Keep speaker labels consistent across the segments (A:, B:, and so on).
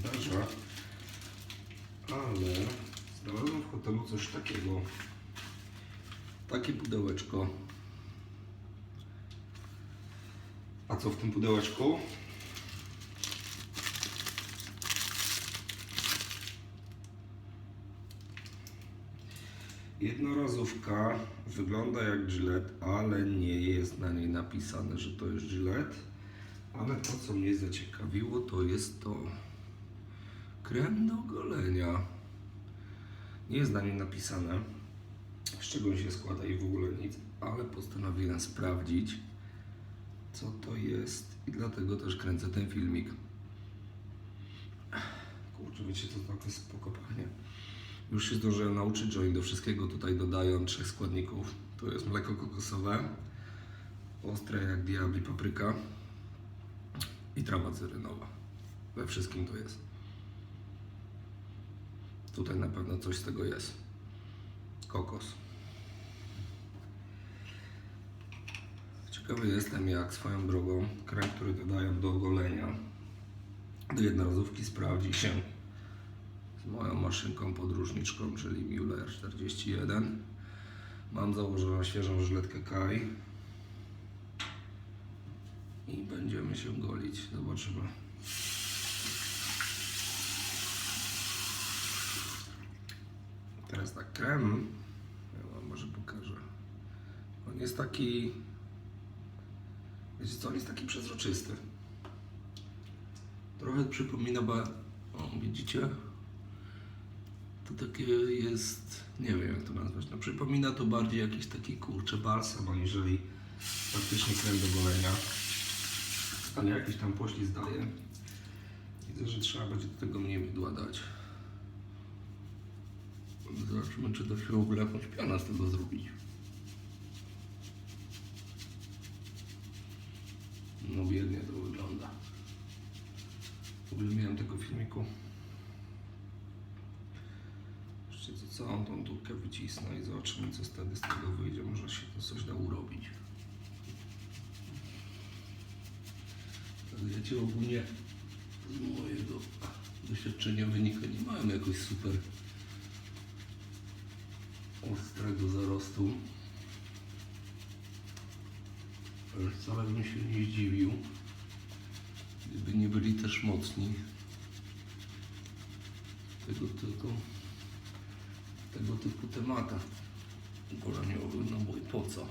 A: zdarza, ale znalazłem w hotelu coś takiego. Takie pudełeczko. A co w tym pudełeczku? Jednorazówka wygląda jak Gillette, ale nie jest na niej napisane, że to jest Gillette. Ale to, co mnie zaciekawiło, to jest to krem do golenia. Nie jest na nim napisane, z czego się składa i w ogóle nic, ale postanowiłem sprawdzić, co to jest i dlatego też kręcę ten filmik. Kurczę, wiecie to jest spoko pachnie. Już się zdążyłem nauczyć, że oni do wszystkiego tutaj dodają trzech składników. To jest mleko kokosowe, ostre jak diabli papryka i trawa cyrynowa. We wszystkim to jest. Tutaj na pewno coś z tego jest. Kokos. Ciekawy jestem, jak swoją drogą krem, który dodają do golenia, do jednorazówki sprawdzi się z moją maszynką podróżniczką, czyli Mueller 41. Mam założoną świeżą żyletkę Kai i będziemy się golić. Zobaczymy. Krem, ja może pokażę. On jest taki, wiecie co, on jest taki przezroczysty. Trochę przypomina, ba... o, widzicie? To takie jest, nie wiem jak to nazwać, no przypomina to bardziej jakiś taki kurczę balsam, aniżeli faktycznie krem do golenia. Ale jakiś tam poślizg daje. Widzę, że trzeba będzie do tego mniej mydła dać. Zobaczymy, czy da się w ogóle jakąś pianę z tego zrobić. No biednie to wygląda. W ogóle miałem tego filmiku. Jeszcze co, całą tą dupkę wycisnę i zobaczymy, co wtedy z tego wyjdzie. Może się to coś da urobić. Ale wiecie, ogólnie z mojego doświadczenia wynika, nie mają jakoś super ostrego zarostu. Ale wcale bym się nie zdziwił, gdyby nie byli też mocni. Tego typu, tego typu tematach goleniowych, no bo i po co?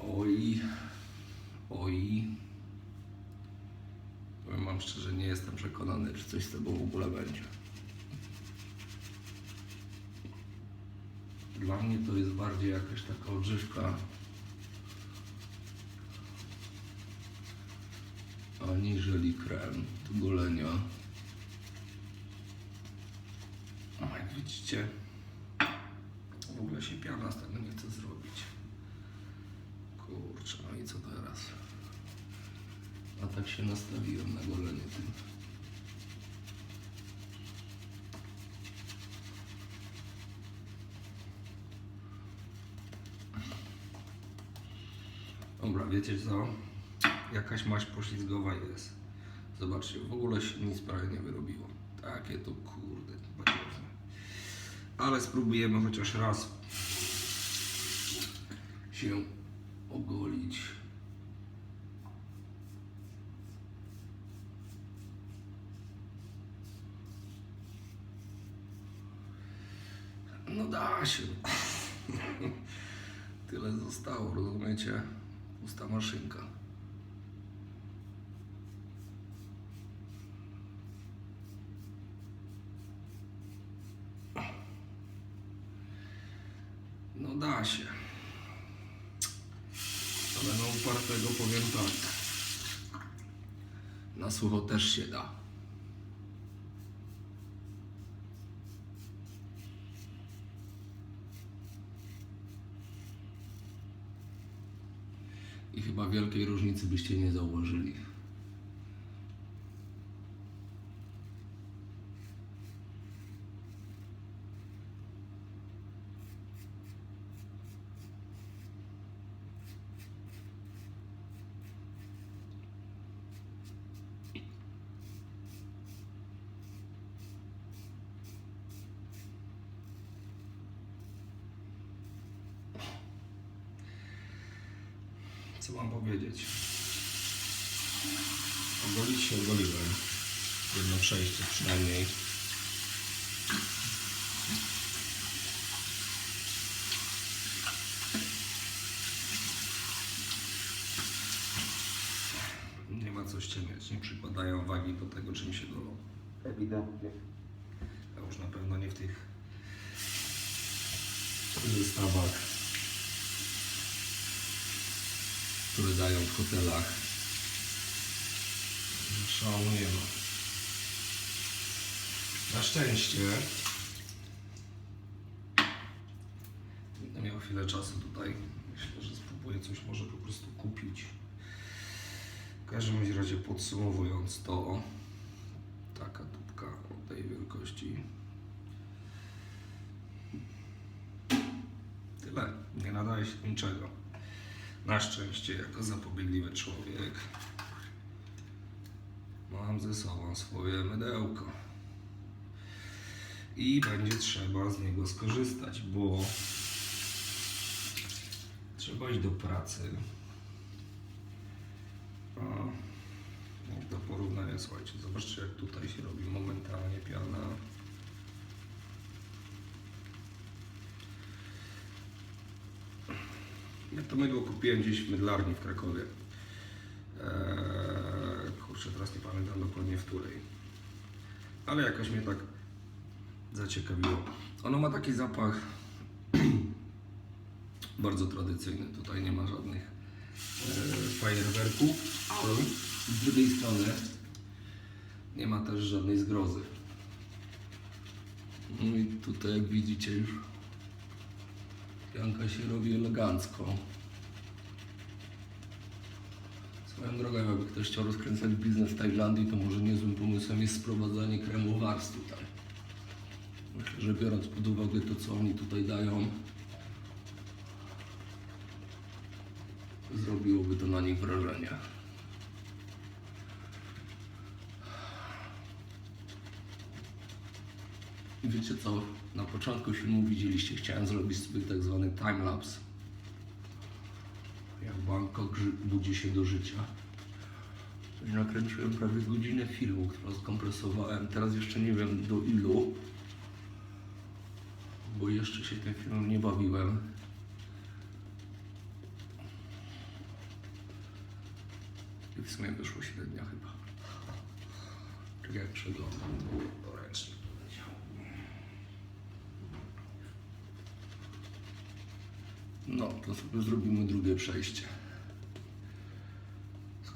A: Oj, oj. Powiem wam szczerze, nie jestem przekonany, czy coś z tego w ogóle będzie. Dla mnie to jest bardziej jakaś taka odżywka aniżeli krem do golenia. A jak widzicie, w ogóle się piana z tego nie chce zrobić. Kurczę, no i co teraz? A tak się nastawiłem na golenie tym. Dobra, wiecie co? Jakaś maść poślizgowa jest. Zobaczcie, w ogóle się nic prawie nie wyrobiło. Takie to kurde, badziewne. Ale spróbujemy chociaż raz się ogolić. No da się. Tyle zostało, rozumiecie? Pusta maszynka. No da się. Ale no upartego powiem tak. Na sucho też się da. I chyba wielkiej różnicy byście nie zauważyli. Co mam powiedzieć? Ogolić się ogoliłem. Jedno przejście przynajmniej. Nie ma co ściemniać, nie przykładają wagi do tego, czym się golą. Ewidentnie. A już na pewno nie w tych zestawach, które dają w hotelach. Szału nie ma. Na szczęście będę miał chwilę czasu tutaj. Myślę, że spróbuję coś może po prostu kupić. W każdym razie podsumowując to, taka tubka o tej wielkości. Tyle. Nie nadaje się niczego. Na szczęście, jako zapobiegliwy człowiek, mam ze sobą swoje mydełko. I będzie trzeba z niego skorzystać, bo trzeba iść do pracy. A, do porównania, słuchajcie, zobaczcie jak tutaj się robi momentalnie piana. Ja to mydło kupiłem gdzieś w mydlarni w Krakowie. Eee, kurczę, teraz nie pamiętam dokładnie w której. Ale jakoś mnie tak zaciekawiło. Ono ma taki zapach bardzo tradycyjny. Tutaj nie ma żadnych e, fajerwerków, ale z drugiej strony nie ma też żadnej zgrozy. No i tutaj jak widzicie już pianka się robi elegancko. Swoją drogą, jakby ktoś chciał rozkręcać biznes w Tajlandii, to może niezłym pomysłem jest sprowadzanie kremu wars tutaj. Myślę, że biorąc pod uwagę to, co oni tutaj dają, zrobiłoby to na nich wrażenie. Wiecie co? Na początku filmu widzieliście, chciałem zrobić sobie tak zwany timelapse. Bangkok budzi się do życia. Nakręciłem prawie godzinę filmu, którą skompresowałem. Teraz jeszcze nie wiem do ilu, bo jeszcze się tym filmem nie bawiłem. I w sumie wyszło średnia chyba. Tak jak przeglądam. No, to sobie zrobimy drugie przejście.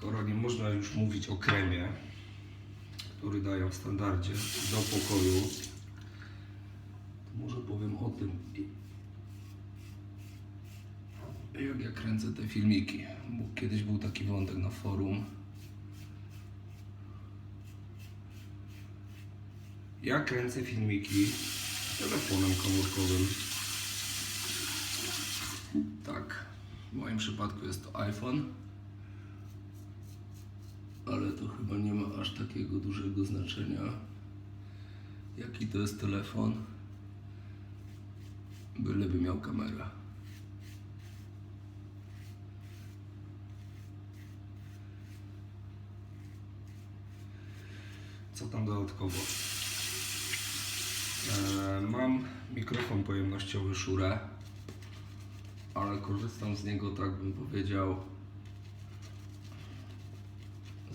A: Skoro nie można już mówić o kremie, który dają w standardzie do pokoju, to może powiem o tym, jak ja kręcę te filmiki. Bo kiedyś był taki wątek na forum. Ja kręcę filmiki telefonem komórkowym. Tak, w moim przypadku jest to iPhone, ale to chyba nie ma aż takiego dużego znaczenia, jaki to jest telefon, byleby miał kamerę. Co tam dodatkowo? E, mam mikrofon pojemnościowy Shure ale korzystam z niego, tak bym powiedział.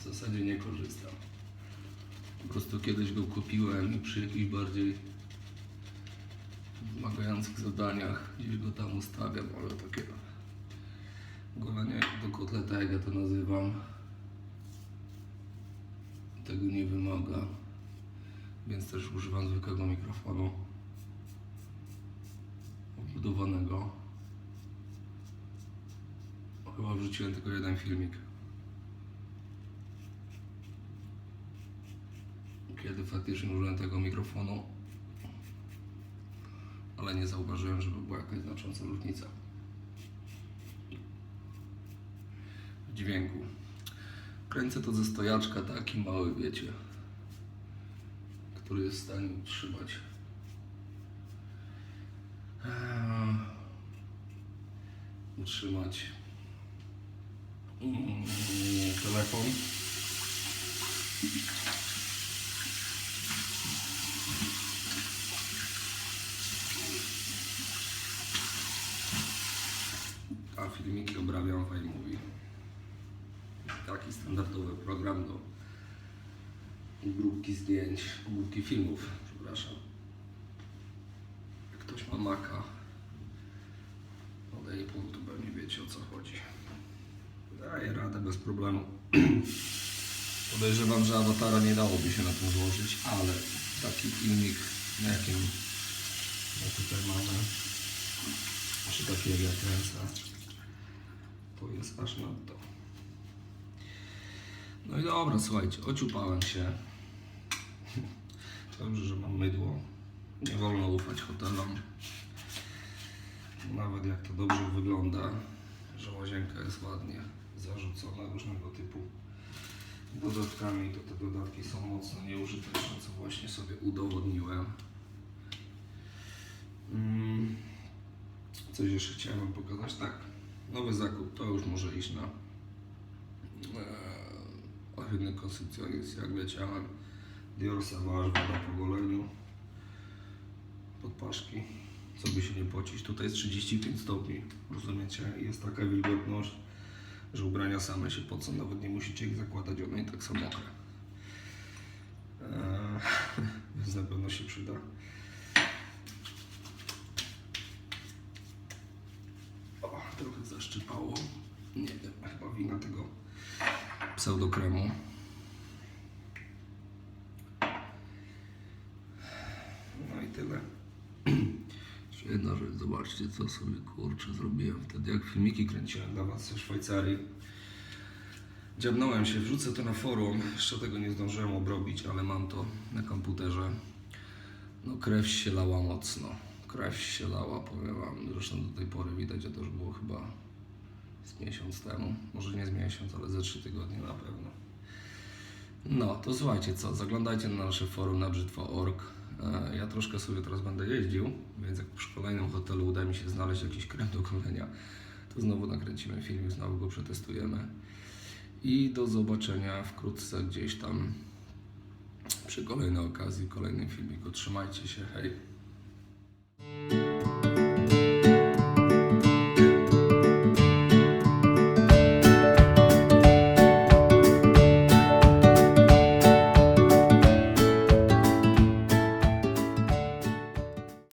A: W zasadzie nie korzystam. Po prostu kiedyś go kupiłem i przy jakichś bardziej wymagających zadaniach gdzieś go tam ustawiam, ale takie golenie do kotleta, jak ja to nazywam, tego nie wymaga. Więc też używam zwykłego mikrofonu obudowanego. Chyba wrzuciłem tylko jeden filmik. Kiedy faktycznie użyłem tego mikrofonu, ale nie zauważyłem, żeby była jakaś znacząca różnica w dźwięku. Kręcę to ze stojaczka, taki mały, wiecie, który jest w stanie utrzymać eee, utrzymać mm, telefon. A filmiki obrabiam w iMovie. Taki standardowy program do grupki zdjęć, grupki filmów, przepraszam. Jak ktoś ma Maca, od Apple, to pewnie wiecie o co chodzi. Daje radę bez problemu. Podejrzewam, że awatara nie dałoby się na tym złożyć, ale taki filmik, jakim jak tutaj mamy, czy taki jak ja to jest aż nadto. No i dobra, słuchajcie, ociupałem się. Dobrze, że mam mydło. Nie wolno ufać hotelom. Nawet jak to dobrze wygląda, że łazienka jest ładnie zarzucona różnego typu dodatkami, to te dodatki są mocno nieużyteczne, co właśnie sobie udowodniłem. Mm, Coś jeszcze chciałem Wam pokazać. Tak, nowy zakup to już może iść na ohydny konsumpcjonizm, jak leciałem. Dior Sauvage, woda po goleniu, podpaszki, co by się nie pocić. Tutaj jest 35 stopni, rozumiecie? Jest taka wilgotność, że ubrania same się pocą, nawet nie musicie ich zakładać, one i tak są mokre. Eee, więc na pewno się przyda. O, trochę zaszczypało. Nie wiem, chyba wina tego pseudokremu. No i tyle. Jeszcze Jedna rzecz, zobaczcie co sobie kurczę zrobiłem wtedy, jak filmiki kręciłem dla Was ze Szwajcarii. Dziabnąłem się, wrzucę to na forum, jeszcze tego nie zdążyłem obrobić, ale mam to na komputerze. No krew się lała mocno, krew się lała, powiem Wam, zresztą do tej pory widać, że to już było chyba z miesiąc temu, może nie z miesiąc, ale ze trzy tygodnie na pewno. No, to słuchajcie co, zaglądajcie na nasze forum na brzytwa.org. E, Ja troszkę sobie teraz będę jeździł, więc jak przy kolejnym hotelu uda mi się znaleźć jakiś krem do golenia, to znowu nakręcimy film, znowu go przetestujemy. I do zobaczenia wkrótce gdzieś tam przy kolejnej okazji, kolejnym filmiku. Trzymajcie się, hej!